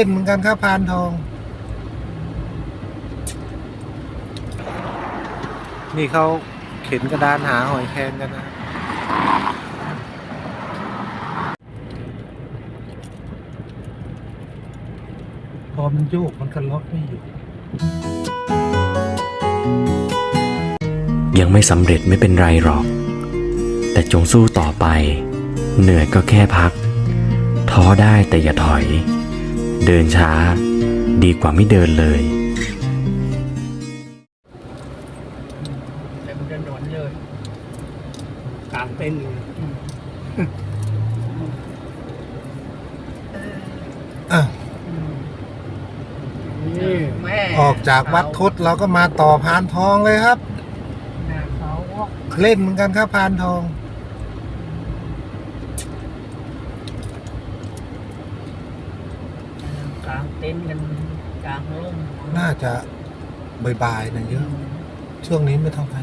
เล่นเหมือนกันครับพานทอง นี่เขาเข็นกระดานหาหอยแครงกันนะ พอมันโยกมันก็ล็อกไม่อยู่ ยังไม่สำเร็จไม่เป็นไรหรอก แต่จงสู้ต่อไป เหนื่อยก็แค่พัก ท้อได้แต่อย่าถอย เดินช้า ดีกว่าไม่เดินเลยเต็มถนนเลยกลางเต็นท์เลยอะนี่แม่ออกจากวัดทศเราก็มาต่อพานทองเลยครับ หน้าเขาวอกเล่นเหมือนกันครับพานทอง กลางเต็นท์กันกลางร่มน่าจะบ่ายๆนะเยอะ ช่วงนี้ไม่ต้องไป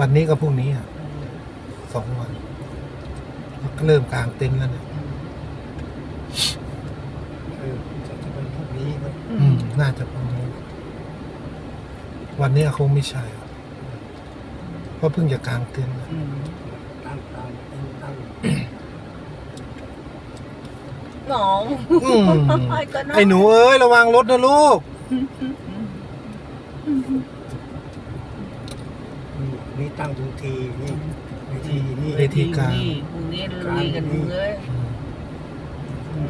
วันนี้กับพรุ่งนี้อะสองวันมันก็เริ่มกลางเต็นท์แล้วเนี่ยเออจะจะเป็นพวกนี้ครับอืม น่าจะพรุ่งนี้ วันนี้คงไม่ใช่หรอกเพราะเพิ่งจะกลางเต็นท์นะอืมตั้งตั้งเต็นท์ตั้ง หนองอืมก็น้องไอ้หนูเอ้ยระวังรถนะลูก นี่ตั้งทุกทีนี่เวทีนี่เวทีกลางนี่พรุ่งนี้ลุยกันเลย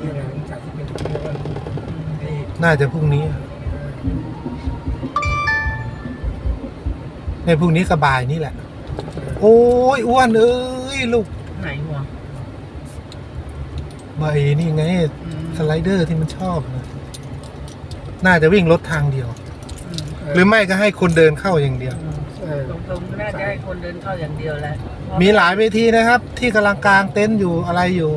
นี่แหละมันจัดที่เป็นทุกเรื่องนี่น่าจะพรุ่งนี้อะในพรุ่งนี้ก็บ่ายนี่แหละ โอ้ยอ้วนเอ้ยลูกไหนวะ มาไอ้นี่ไงอืมสไลเดอร์ที่มันชอบนะน่าจะวิ่งรถทางเดียวอืมหรือไม่ก็ให้คนเดินเข้าอย่างเดียวเออตรงๆน่าจะให้คนเดินเข้าอย่างเดียวแหละมีหลายเวทีนะครับ ที่กำลังกลางเต็นท์อยู่อะไรอยู่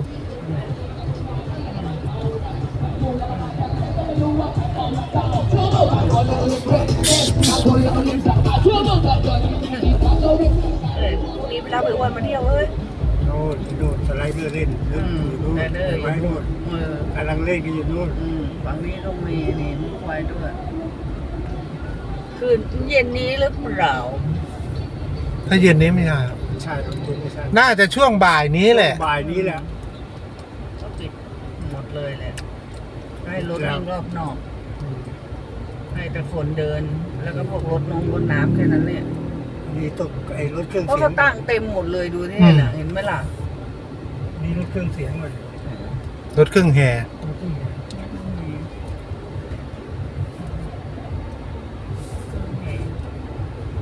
เอ้ยพรุ่งนี้ไปรับไปอ้วนมาเที่ยวเอ้ยโน่นโน่น สไลเดอร์เล่นอืเล่นมอยู่นู่นแต่เด้อไว้นู่นเออ กำลังเล่นกันอยู่นู่นอืมฝั่งนี้ก็มีนี่มุกไว้ด้วย คืนเย็นนี้หรือเปล่าถ้าเย็นนี้ไม่ใช่ครับไม่ใช่ตรงนี้ไม่ใช่น่าจะช่วงบ่ายนี้แหละ บ่ายนี้แหละก็ปิดหมดเลยแหละ ให้รถวิ่งรอบนอกอืมให้แต่คนเดิน แล้วก็พวกรถนงรถน้ำแค่นั้นเนี่ยมีตกไอ้รถเครื่องเพราะเสียเขางตั้งเต็มหมดเลยดูนี่อืมนะเห็นไหมล่ะ มีรถเครื่องเสียงหมดรถเครื่องแห่รถเครื่องเสียง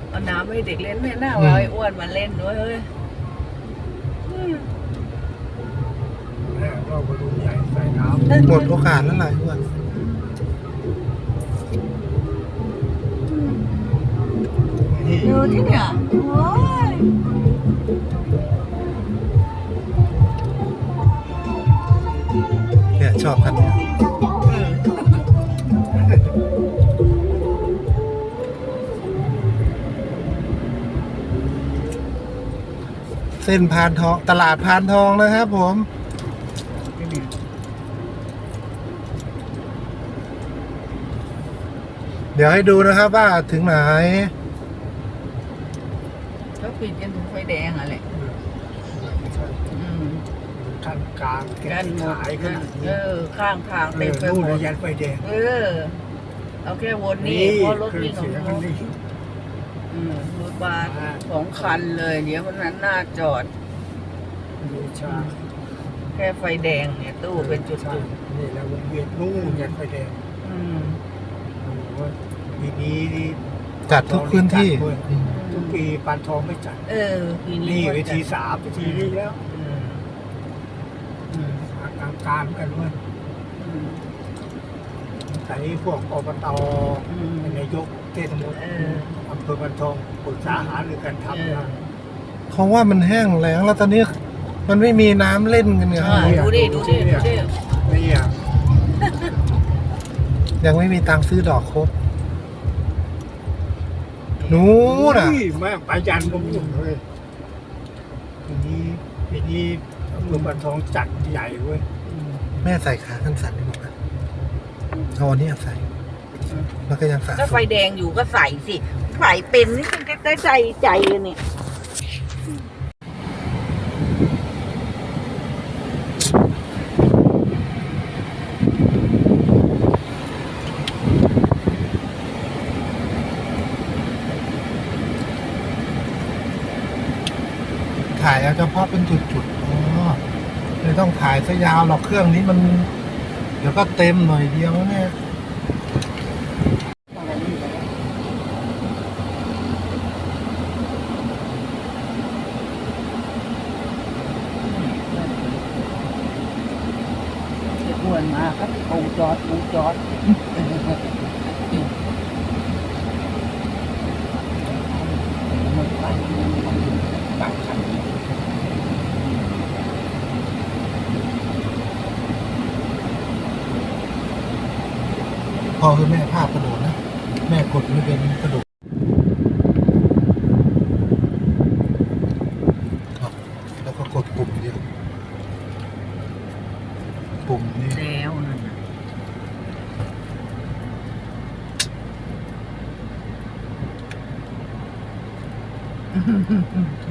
เอาน้ำให้เด็กเล่นแม่น่าเอาไอ้อ้วนมาเล่นด้วยเฮ้ยอืมแล้วก็บอลลูนใหญ่ใส่น้ำหมดโอกาสแล้วหลายอ้วนนี่ดูที่เนี่ยโอ้ย ชอบคันเนี้เส้นพานทองตลาดพานทองนะครับผมเดี๋ยวให้ดูนะครับว่าถึงไหน ก็ปิดยันถึงไฟแดงอะแหละอืม ท่านกลางแกกันหมดขายขนะนาดเอนี้อ ข้างทางเอเต็อมไปนู่นหมระดยันไฟแดงเออ เอาแค่วนนี้นี่เพราะรถเครื่อวิ่งงของเสียงเขานี่ อืมรถบัสสองคันเลย เดี๋ยวมันนั้นหน้าจอดดูชาแค่ไฟแดงเนี่ย ตู้เป็นจุใช่ดนี่แล้ววงเวียนนู่นยันไฟแดงๆอืมโอ้โหปีนี้นี่ จัดทุกพื้นที่จัดด้วยอืมทุกปีปานทองไม่จัดเออปีนี้นี่ก็เวจะทีสามเวทีนี้แล้ว อืมอืมกลางกลางกันด้วยอืมแต่นี่พวกอบตอืมนายกเทศมนตเอรีออำเภอปานทองปรึกษาหารือกันเอทำอนะเพราะว่ามันแห้งแล้งแล้วตอนนี้มันไม่มีน้ำเล่นกันไงใช่ ดูดิดูดิดูดินี่อะยังไม่มีตังค์ซื้อดอกครบนู้นอะอุ้ยแม่งไปยันผมอยู่เลยปีนี้ปีนี้ ตัวปลาทองจัดใหญ่เว้ยแม่ใส่ขากันสั่นดีกว่าเอาอันนี้ใส่แล้วก็ยังสะถ้าไฟแดงอยู่ก็ใส่สิใส่เป็นนี่มันจะได้ใจใจเลยเนี่ยถ่ายเอาเฉพาะเป็นจุดๆ ถ่ายซะยาวหรอกเครื่องนี้มัน เดี๋ยวก็เต็มหน่อยเดียวนะเนี่ยเดี๋ยวอ้วนมาก็ปูจอดปูจอด ต่างคัน พอคือแม่ภาพกระโดดนะ แม่กดไม่เป็นกระโดดอะแล้วก็กดปุ่มเดียว ปุ่มนี้แล้วนั่นน่ะ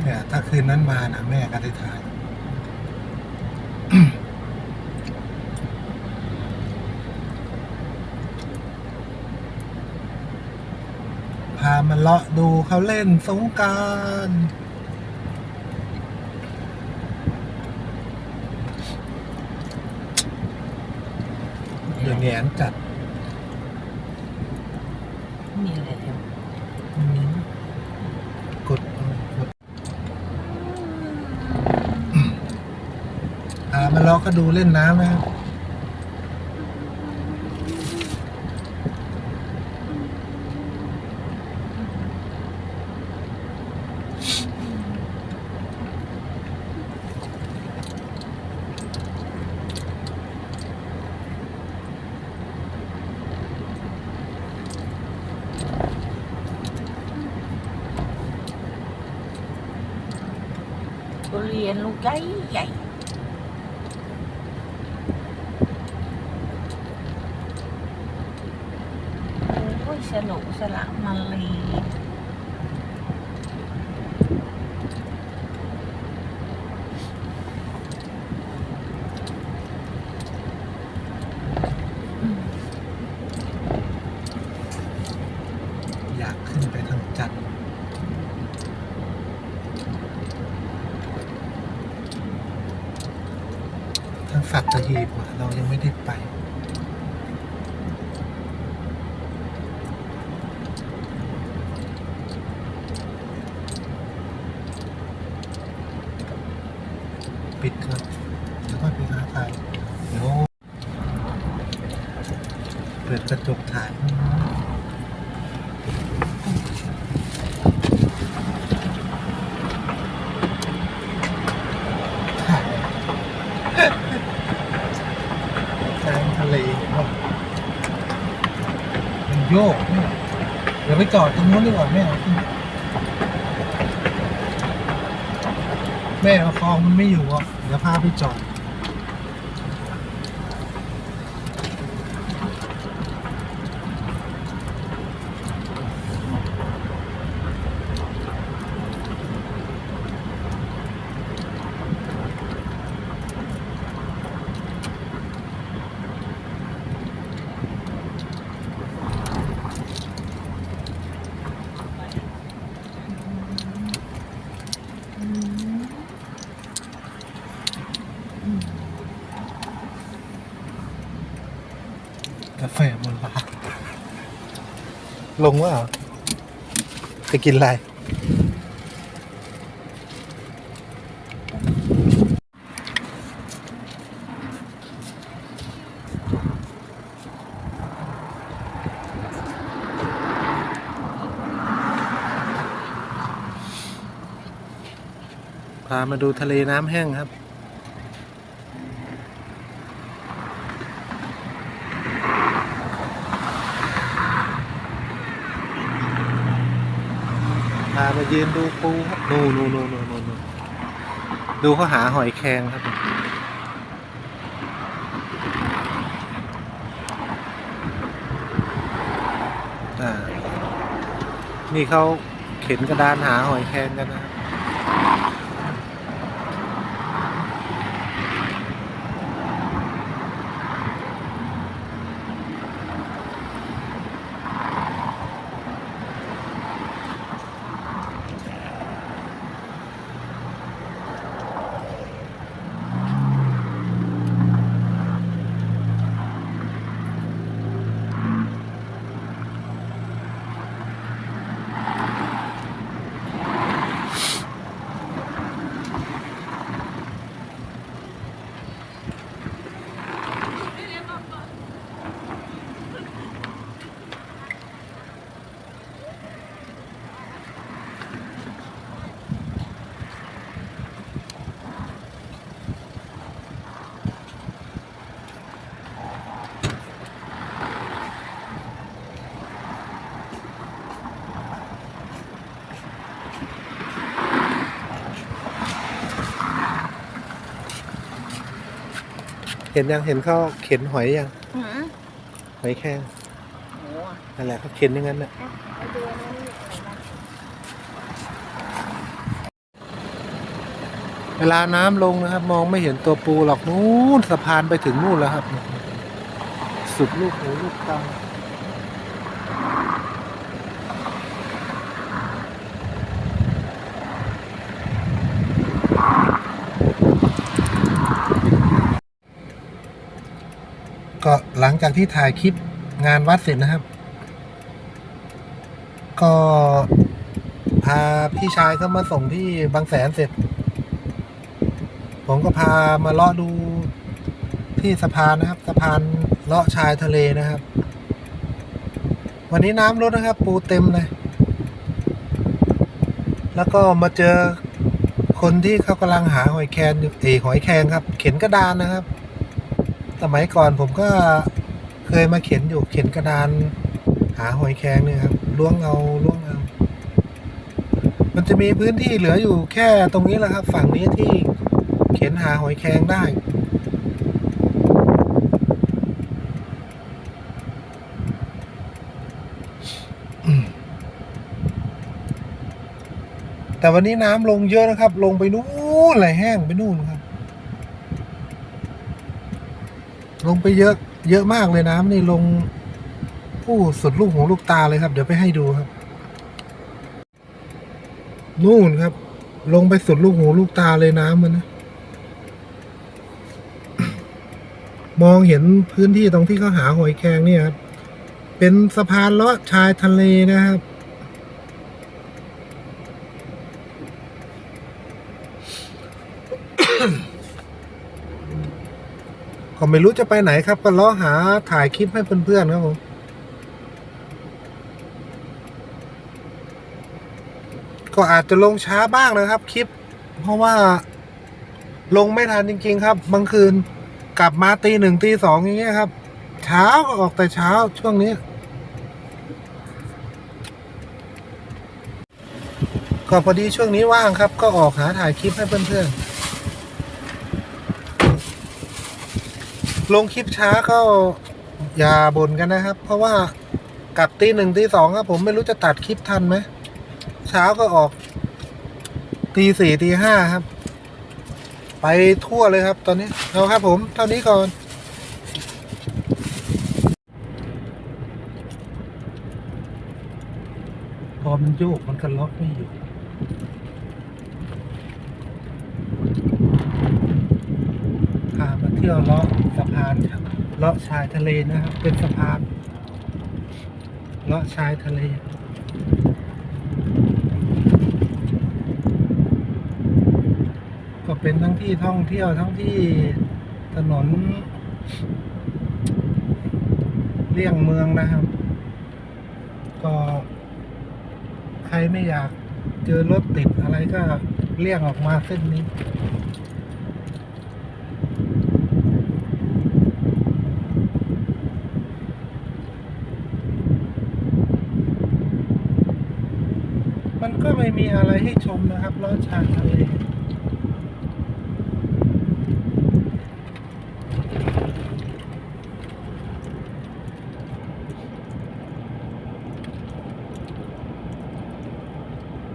เนี่ยถ้าคืนนั้นมานะแม่ก็ได้ถ่าย พามา เลาะดูเขาเล่นสงกรารเดี๋ยวแหงนจัดมีอะไรแล้วมีกดเอากดพามาเลาะก็ดูเล่นน้ำนะครับ ทุ เรียนลูกใหญ่ใหญ่โอ้ยสนุกสละมันเลยอืม อยากขึ้นไปทางจันทร์ทางสัตหีบอะเรายังไม่ได้ไป ปิดครับแล้วก็ปิดหน้าถ่ายเดี๋ยวเปิดกระจกถ่ายกลางทะเลเนอะมันโยกเนี่ยเดี๋ยวไปจอดตรงนู้นดีกว่าแม่เอาขึ้น แม่เอาคลองมันไม่อยู่อะเดี๋ยวพาไปจอด ลงว่าจะกินอะไร พามาดูทะเลน้ำแห้งครับ มายืนดูปูครับนู่นนู่นู่นู่นู่ดูเขาหาหอยแครงครับอ่านี่เขาเข็นกระดานหาหอยแครงกันนะครับ เห็นยังเห็นเขาเข็นหอยยังหือหอยแครงโอ้นั่นแหละเขาเข็นอย่างนั้นน่ะเอาดูอันนั้นใส่มาเวลาน้ำลงนะครับ มองไม่เห็นตัวปูหรอกนู้นสะพานไปถึงนู่นแล้วครับ สุดลูกหูลูกตาก็ หลังจากที่ถ่ายคลิปงานวัดเสร็จนะครับ ก็พาพี่ชายเข้ามาส่งที่บางแสนเสร็จ ผมก็พามาเลาะดูที่สะพานนะครับ สะพานเลาะชายทะเลนะครับ วันนี้น้ำลดนะครับ ปูเต็มเลย แล้วก็มาเจอคนที่เขากำลังหาหอยแครงอยู่เอหอยแครงครับ เข็นกระดานนะครับ สมัยก่อนผมก็เคยมาเข็นอยู่เข็นกระดานหาหอยแครงเนี่ยครับล้วงเอาล้วงเอา มันจะมีพื้นที่เหลืออยู่แค่ตรงนี้แหละครับ ฝั่งนี้ที่เข็นหาหอยแครงได้แต่วันนี้น้ำลงเยอะนะครับ ลงไปนู่นไหลแห้งไปนู่นครับ ลงไปเยอะเยอะมากเลยน้ำนี่ลงผู้สุดลูกหูลูกตาเลยครับ เดี๋ยวไปให้ดูครับ นู่นครับ ลงไปสุดลูกหูลูกตาเลยน้ำมันนะมองเห็นพื้นที่ตรงที่เขาหาหอยแครงเนี่ยครับ เป็นสะพานเลาะชายทะเลนะครับ ก็ไม่รู้จะไปไหนครับ ก็ลาะหาถ่ายคลิปให้เพื่อนๆครับผมก็อาจจะลงช้าบ้างนะครับคลิป เพราะว่าลงไม่ทันจริง ๆ ครับบางคืนกลับมาตีหนึ่งตีสองอย่างเงี้ยครับ เช้าก็ออกแต่เช้าช่วงนี้ ก็พอดีช่วงนี้ว่างครับ ก็ออกหาถ่ายคลิปให้เพื่อนๆ ลงคลิปช้าก็อย่าบ่นกันนะครับ เพราะว่ากลับตีหนึ่งตีสองครับผมไม่รู้จะตัดคลิปทันไหมเช้าก็ออกตีสี่ตีห้าครับ ไปทั่วเลยครับ ตอนนี้เอาครับ ผม เท่านี้ก่อนพอมันโยกมันก็ล็อกไม่อยู่พามาเที่ยวลาะสะพานครับ เลาะชายทะเลนะครับ เป็นสะพานเลาะชายทะเลก็เป็นทั้งที่ท่องเที่ยวทั้งที่ถนน เลี่ยงเมืองนะครับ ก็ใครไม่อยากเจอรถติดอะไรก็เลี่ยงออกมาเส้นนี้ ไม่มีอะไรให้ชมนะครับล้อชายทะเล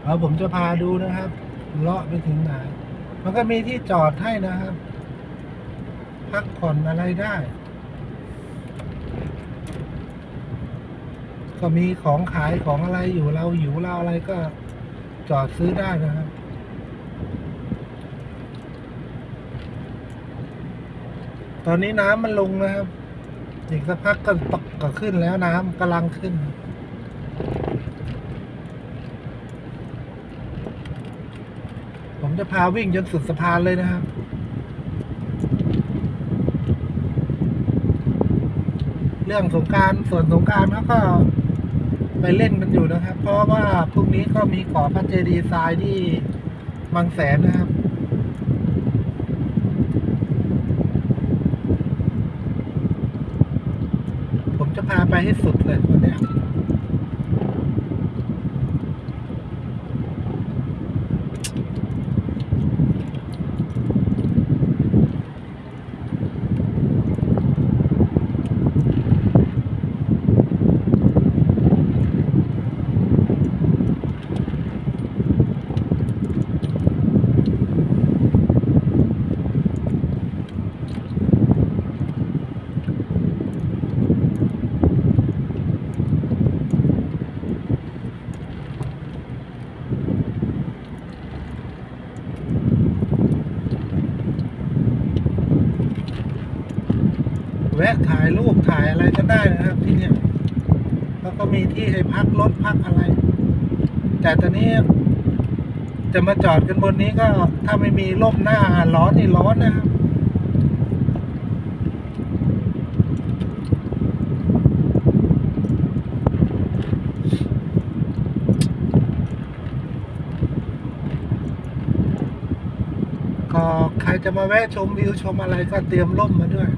แล้วผมจะพาดูนะครับเลาะไปถึงไหน มันก็มีที่จอดให้นะครับ พักผ่อนอะไรได้ ก็มีของขายของอะไรอยู่เราอยู่เราอะไรก็ จอดซื้อได้นะครับตอนนี้น้ำมันลงนะครับ อีกสักพักก็ตกก็ขึ้นแล้วน้ำกำลังขึ้น ผมจะพาวิ่งจนสุดสะพานเลยนะครับ เรื่องสงกรารส่วนสงกรารเขาก็ เล่นกันอยู่นะครับ เพราะว่าพรุ่งนี้ก็มีขอพระเจดีย์ทรายที่บางแสนนะครับผมจะพาไปให้สุดเลยวันนี้ยแวะถ่ายรูปถ่ายอะไรก็ได้นะครับ ที่เนี่ยแล้วก็ มีที่ให้พักรถพักอะไร แต่ตอนนี้ จะมาจอดกันบนนี้ก็ถ้าไม่มีร่มหน้าร้อนนี่ร้อนนะครับก็ใครจะมาแวะชมวิวชมอะไรก็เตรียมร่มมาด้วย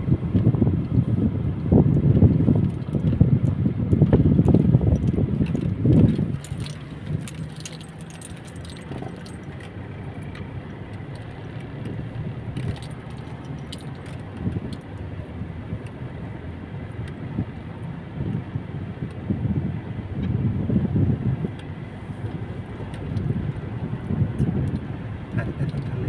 หันไปทางทะเล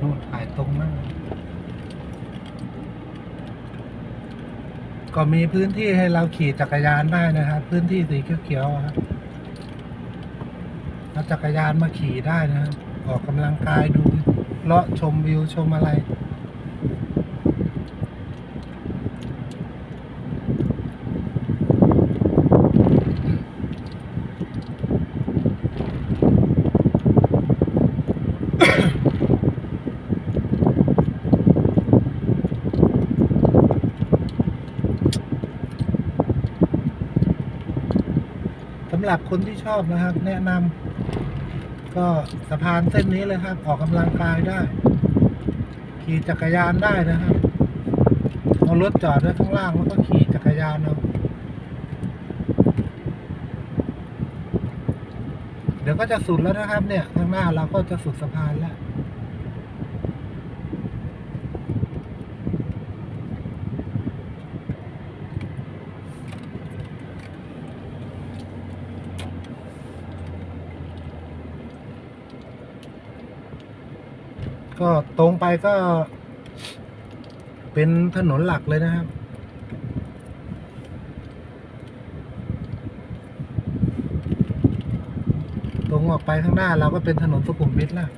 นู่นถ่ายตรงหน้า ก็มีพื้นที่ให้เราขี่จักรยานได้นะครับ พื้นที่สีเขียวๆครับเอาจักรยานมาขี่ได้นะครับออกกำลังกายดูเลาะชมวิวชมอะไร สำ หรับคนที่ชอบนะครับ แนะนำก็สะพานเส้นนี้เลยครับ ออกกำลังกายได้ ขี่จักรยานได้นะครับเอารถจอดไว้ข้างล่างแล้วก็ขี่จักรยานเอาเดี๋ยวก็จะสุดแล้วนะครับ เนี่ยข้างหน้าเราก็จะสุดสะพานแล้ว ก็ตรงไปก็ เป็นถนนหลักเลยนะครับ ตรงออกไปข้างหน้าเราก็เป็นถนนสุขุมวิทแล้ว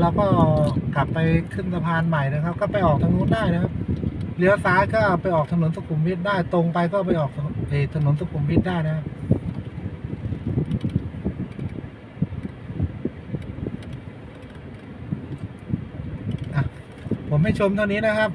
เลี้ยวขวาเราก็กลับไปขึ้นสะพานใหม่นะครับ ก็ไปออกทางนู้นได้นะครับเลี้ยวซ้ายก็ไปออกถนนสุขุมวิทได้ตรงไปก็ไปออกถนนสุขุมวิทได้นะครับอะผมให้ชมเท่านี้นะครับ